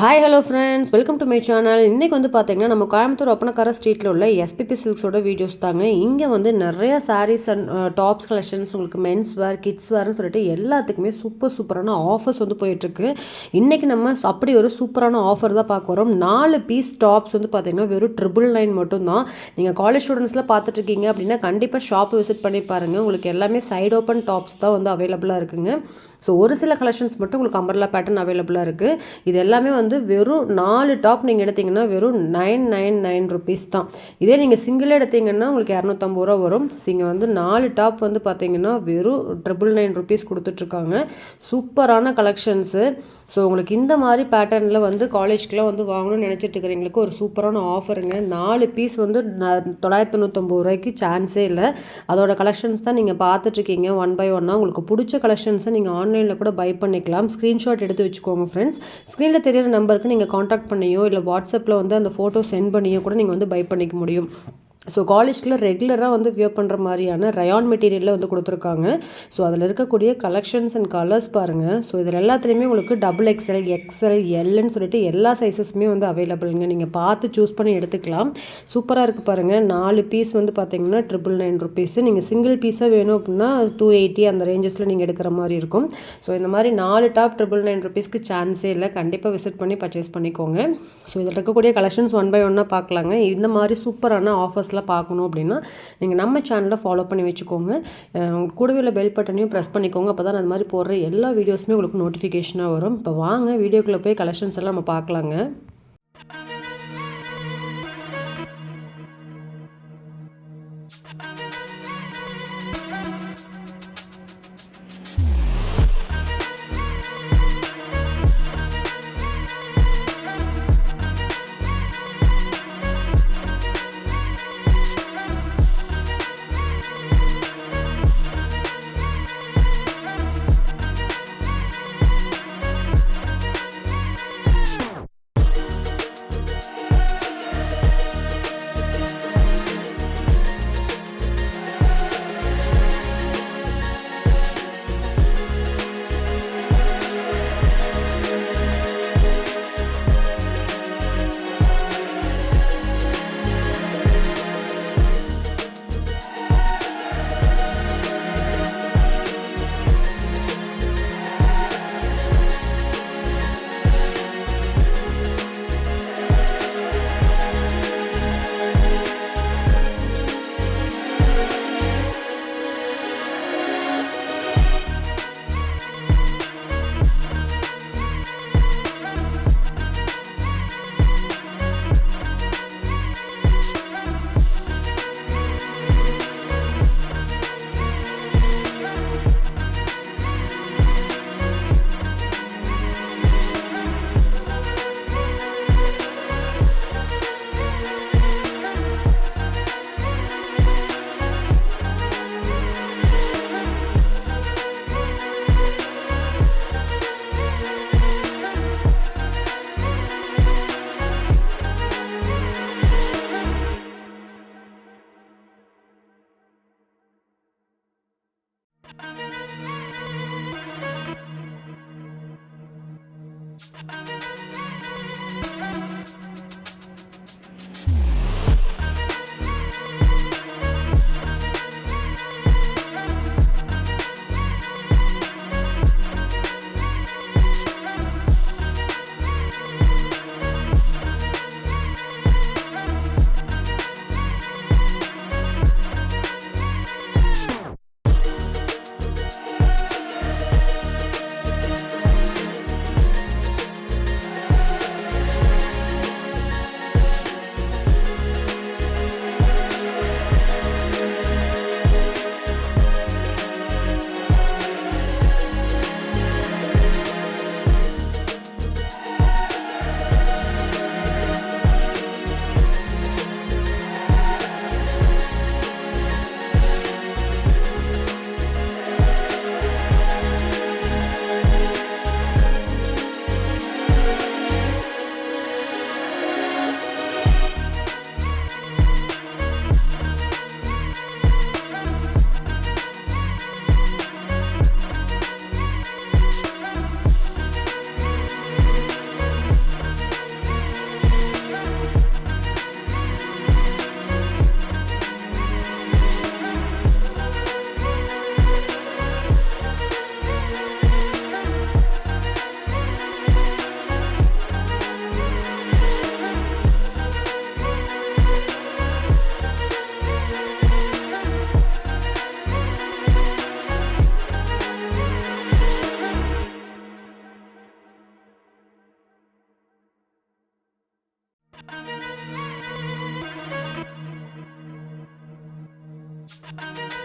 Hi hello friends welcome to my channel இன்றைக்கி வந்து பார்த்திங்கன்னா நம்ம கோயம்புத்தூர் ஒப்பனக்கார ஸ்ட்ரீட்டில் உள்ள எஸ்பிபி சில்க்ஸோட வீடியோஸ் தாங்க. இங்கே வந்து நிறைய சாரீஸ் அண்ட் டாப்ஸ் கலெக்ஷன்ஸ் உங்களுக்கு மென்ஸ் வேர் கிட்ஸ் வேர்னு சொல்லிட்டு எல்லாத்துக்குமே சூப்பர் சூப்பரான ஆஃபர்ஸ் வந்து போயிட்டுருக்கு. இன்றைக்கி நம்ம அப்படி ஒரு சூப்பரான ஆஃபர் தான் பார்க்க வரோம் நாலு பீஸ் டாப்ஸ் வந்து பார்த்திங்கன்னா வெறும் ட்ரிபிள் நைன் மட்டும்தான் நீங்கள் காலேஜ் ஸ்டூடெண்ட்ஸ்லாம் பார்த்துட்ருக்கீங்க அப்படின்னா கண்டிப்பாக ஷாப் விசிட் பண்ணி பாருங்கள் உங்களுக்கு எல்லாமே சைட் ஓப்பன் டாப்ஸ் தான் வந்து அவைலபிளாக இருக்குங்க. ஸோ ஒரு சில கலெக்ஷன்ஸ் மட்டும் உங்களுக்கு அம்பர்லா பேட்டர்ன் அவைலபிளாக இருக்குது இது எல்லாமே வந்து வந்து வெறும் நாலு டாப் நீங்கள் எடுத்தீங்கன்னா வெறும் நைன் நைன் நைன் ருபீஸ் தான். இதே நீங்கள் சிங்கிள் எடுத்தீங்கன்னா உங்களுக்கு இரநூத்தம்பது ரூபா வரும். ஸோ இங்கே வந்து நாலு டாப் வந்து பார்த்தீங்கன்னா வெறும் ட்ரிபிள் நைன் ருபீஸ் கொடுத்துட்ருக்காங்க சூப்பரான கலெக்ஷன்ஸு ஸோ உங்களுக்கு இந்த மாதிரி பேட்டர்னில் வந்து காலேஜ்க்குலாம் வந்து வாங்கணும்னு நினச்சிட்டு இருக்கிறவங்களுக்கு ஒரு சூப்பரான ஆஃபருங்க நாலு பீஸ் வந்து தொள்ளாயிரத்தி தொண்ணூத்தொம்பது ரூபாய்க்கு சான்ஸே இல்லை. அதோட கலெக்ஷன்ஸ் தான் நீங்கள் பார்த்துட்ருக்கீங்க ஒன் பை ஒன்னாக உங்களுக்கு பிடிச்ச கலெக்ஷன்ஸை நீங்கள் ஆன்லைனில் கூட பை பண்ணிக்கலாம். ஸ்க்ரீன்ஷாட் எடுத்து வச்சுக்கோங்க ஃப்ரெண்ட்ஸ் ஸ்க்ரீனில் தெரியிற நம்பருக்கு நீங்கள் காண்டாக்ட் பண்ணியோ இல்லை வாட்ஸ்அப்பில் வந்து அந்த ஃபோட்டோ சென்ட் பண்ணியோ கூட நீங்கள் வந்து பை பண்ணிக்க முடியும். ஸோ காலேஜ்கில் ரெகுலராக வந்து வியர் பண்ணுற மாதிரியான ரயான் மெட்டீரியலில் வந்து கொடுத்துருக்காங்க. ஸோ அதில் இருக்கக்கூடிய கலெக்ஷன்ஸ் அண்ட் கலர்ஸ் பாருங்கள் ஸோ இதில் எல்லாத்துலேயுமே உங்களுக்கு டபுள் எக்ஸ்எல் எக்ஸ்எல் எல்லுன்னு சொல்லிட்டு எல்லா சைஸஸுமே வந்து அவைலபிளுங்க நீங்கள் பார்த்து சூஸ் பண்ணி எடுத்துக்கலாம். சூப்பராக இருக்குது பாருங்கள் நாலு பீஸ் வந்து பார்த்தீங்கன்னா ட்ரிபிள் நைன் ருபீஸு நீங்கள் சிங்கிள் பீஸாக வேணும் அப்படின்னா டூ எயிட்டி அந்த ரேஞ்சஸில் நீங்கள் எடுக்கிற மாதிரி இருக்கும். ஸோ இந்த மாதிரி நாலு டாப் ட்ரிபிள் நைன் ருபீஸ்க்கு சான்ஸே இல்லை. கண்டிப்பாக விசிட் பண்ணி பர்ச்சேஸ் பண்ணிக்கோங்க. ஸோ இதில் இருக்கக்கூடிய கலெக்ஷன்ஸ் ஒன் பை ஒன்னாக பார்க்கலாங்க. இந்த மாதிரி சூப்பரான ஆஃபர்ஸ்லாம் பார்க்கணும் அப்படின்னா நீங்கள் நம்ம சேனலை ஃபாலோ பண்ணி வச்சுக்கோங்க. கூடவே உள்ள பெல் பட்டனையும் ப்ரெஸ் பண்ணிக்கோங்க. அப்போ தான் அது மாதிரி போடுற எல்லா வீடியோஸுமே உங்களுக்கு நோட்டிஃபிகேஷனாக வரும். இப்போ வாங்க வீடியோக்குள்ளே போய் கலெக்ஷன்ஸ் எல்லாம் நம்ம பார்க்கலாங்க. Bye. Bye.